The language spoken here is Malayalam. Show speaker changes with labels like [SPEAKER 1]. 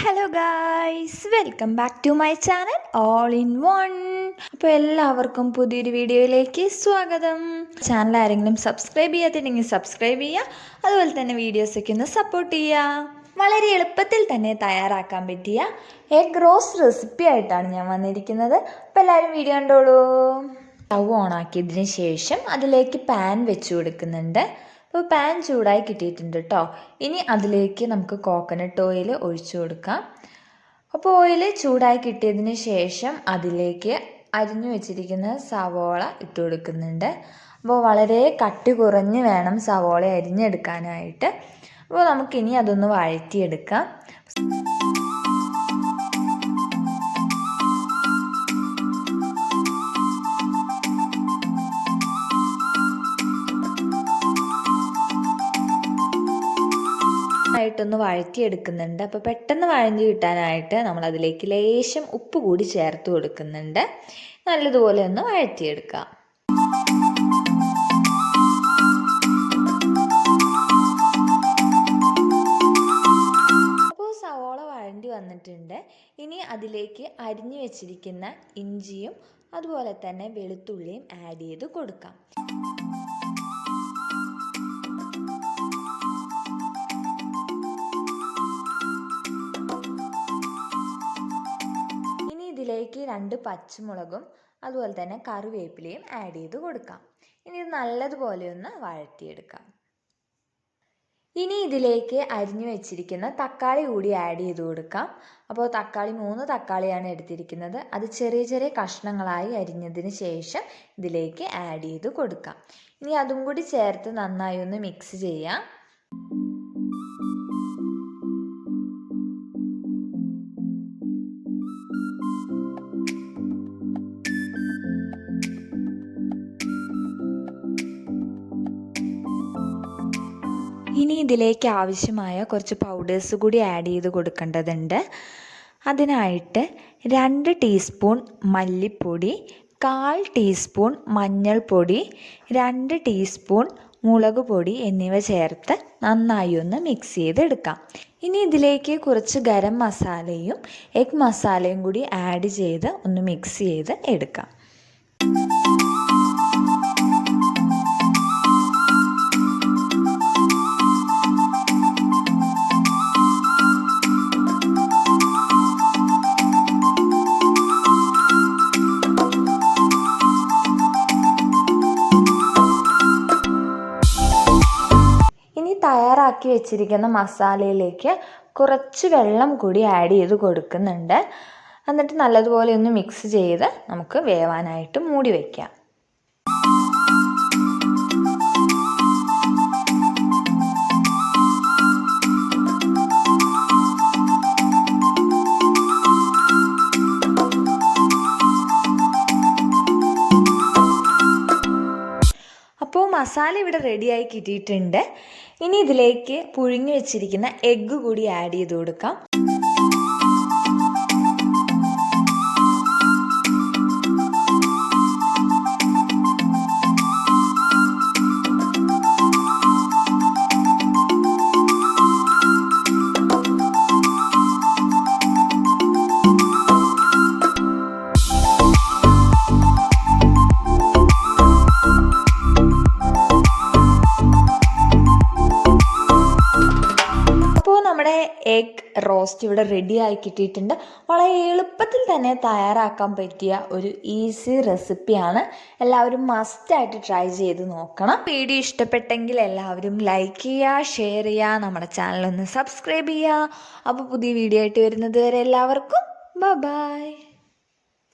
[SPEAKER 1] Hello guys welcome back to my channel all in one അപ്പോൾ എല്ലാവർക്കും പുതിയൊരു വീഡിയോയിലേക്ക് സ്വാഗതം. ചാനൽ ആരെങ്കിലും സബ്സ്ക്രൈബ് ചെയ്യാത്തിട്ടുണ്ടെങ്കിൽ സബ്സ്ക്രൈബ് ചെയ്യുക. അതുപോലെ തന്നെ വീഡിയോസൊക്കെ ഒന്ന് സപ്പോർട്ട് ചെയ്യുക. വളരെ എളുപ്പത്തിൽ തന്നെ തയ്യാറാക്കാൻ പറ്റിയ എഗ് റോസ് റെസിപ്പി ആയിട്ടാണ് ഞാൻ വന്നിരിക്കുന്നത്. അപ്പോൾ എല്ലാവരും വീഡിയോ കണ്ടോളൂ. സ്റ്റൗ ഓണാക്കിയതിന് ശേഷം അതിലേക്ക് പാൻ വെച്ച് കൊടുക്കുന്നുണ്ട്. അപ്പോൾ പാൻ ചൂടായി കിട്ടിയിട്ടുണ്ട് കേട്ടോ ഇനി അതിലേക്ക് നമുക്ക് കോക്കനട്ട് ഓയിൽ ഒഴിച്ചു കൊടുക്കാം. അപ്പോൾ ഓയിൽ ചൂടായി കിട്ടിയതിന് ശേഷം അതിലേക്ക് അരിഞ്ഞു വെച്ചിരിക്കുന്ന സവോള ഇട്ട് കൊടുക്കുന്നുണ്ട്. അപ്പോൾ വളരെ കട്ടി കുറഞ്ഞ് വേണം സവോള അരിഞ്ഞെടുക്കാനായിട്ട്. അപ്പോൾ നമുക്കിനി അതൊന്ന് വഴറ്റിയെടുക്കാം. ആയിട്ടൊന്ന് വഴറ്റിയെടുക്കുന്നുണ്ട്. അപ്പോൾ പെട്ടെന്ന് വഴഞ്ഞു കിട്ടാനായിട്ട് നമ്മൾ അതിലേക്ക് ലേശം ഉപ്പ് കൂടി ചേർത്ത് കൊടുക്കുന്നുണ്ട്. നല്ലതുപോലെ ഒന്ന് വഴറ്റിയെടുക്കാം. വന്നിട്ടുണ്ട്. ഇനി അതിലേക്ക് അരിഞ്ഞു വെച്ചിരിക്കുന്ന ഇഞ്ചിയും അതുപോലെ തന്നെ വെളുത്തുള്ളിയും ആഡ് ചെയ്ത് കൊടുക്കാം. ഇതിലേക്ക് രണ്ട് പച്ചമുളകും അതുപോലെ തന്നെ കറിവേപ്പിലയും ആഡ് ചെയ്ത് കൊടുക്കാം. ഇനി ഇത് നല്ലതുപോലെ ഒന്ന് വഴറ്റിയെടുക്കാം. ഇനി ഇതിലേക്ക് അരിഞ്ഞു വെച്ചിരിക്കുന്ന തക്കാളി കൂടി ആഡ് ചെയ്ത് കൊടുക്കാം. അപ്പോൾ തക്കാളി മൂന്ന് തക്കാളിയാണ് എടുത്തിരിക്കുന്നത്. അത് ചെറിയ ചെറിയ കഷ്ണങ്ങളായി അരിഞ്ഞതിന് ശേഷം ഇതിലേക്ക് ആഡ് ചെയ്ത് കൊടുക്കാം. ഇനി അതും കൂടി ചേർത്ത് നന്നായി ഒന്ന് മിക്സ് ചെയ്യാം. ഇനി ഇതിലേക്ക് ആവശ്യമായ കുറച്ച് പൗഡേഴ്സ് കൂടി ആഡ് ചെയ്ത് കൊടുക്കേണ്ടതുണ്ട്. അതിനായിട്ട് രണ്ട് ടീസ്പൂൺ മല്ലിപ്പൊടി കാൽ ടീസ്പൂൺ മഞ്ഞൾപ്പൊടി രണ്ട് ടീസ്പൂൺ മുളക് പൊടി എന്നിവ ചേർത്ത് നന്നായി ഒന്ന് മിക്സ് ചെയ്തെടുക്കാം. ഇനി ഇതിലേക്ക് കുറച്ച് ഗരം മസാലയും എഗ് മസാലയും കൂടി ആഡ് ചെയ്ത് ഒന്ന് മിക്സ് ചെയ്ത് എടുക്കാം. തയ്യാറാക്കി വെച്ചിരിക്കുന്ന മസാലയിലേക്ക് കുറച്ച് വെള്ളം കൂടി ആഡ് ചെയ്ത് കൊടുക്കുന്നുണ്ട്. എന്നിട്ട് നല്ലതുപോലെ ഒന്ന് മിക്സ് ചെയ്ത് നമുക്ക് വേവാനായിട്ട് മൂടി വയ്ക്കാം അപ്പോൾ മസാല ഇവിടെ റെഡിയായി കിട്ടിയിട്ടുണ്ട്. ഇനി ഇതിലേക്ക് പുഴുങ്ങി വെച്ചിരിക്കുന്ന എഗ്ഗ് കൂടി ആഡ് ചെയ്ത് കൊടുക്കാം. എഗ് റോസ്റ്റ് ഇവിടെ റെഡി ആയി കിട്ടിയിട്ടുണ്ട്. വളരെ എളുപ്പത്തിൽ തന്നെ തയ്യാറാക്കാൻ പറ്റിയ ഒരു ഈസി റെസിപ്പിയാണ് എല്ലാവരും മസ്റ്റായിട്ട് ട്രൈ ചെയ്ത് നോക്കണം. വീഡിയോ ഇഷ്ടപ്പെട്ടെങ്കിൽ എല്ലാവരും ലൈക്ക് ചെയ്യുക ഷെയർ ചെയ്യുക നമ്മുടെ ചാനൽ ഒന്ന് സബ്സ്ക്രൈബ് ചെയ്യുക. അപ്പോൾ പുതിയ വീഡിയോ ആയിട്ട് വരുന്നത് വരെ എല്ലാവർക്കും ബൈ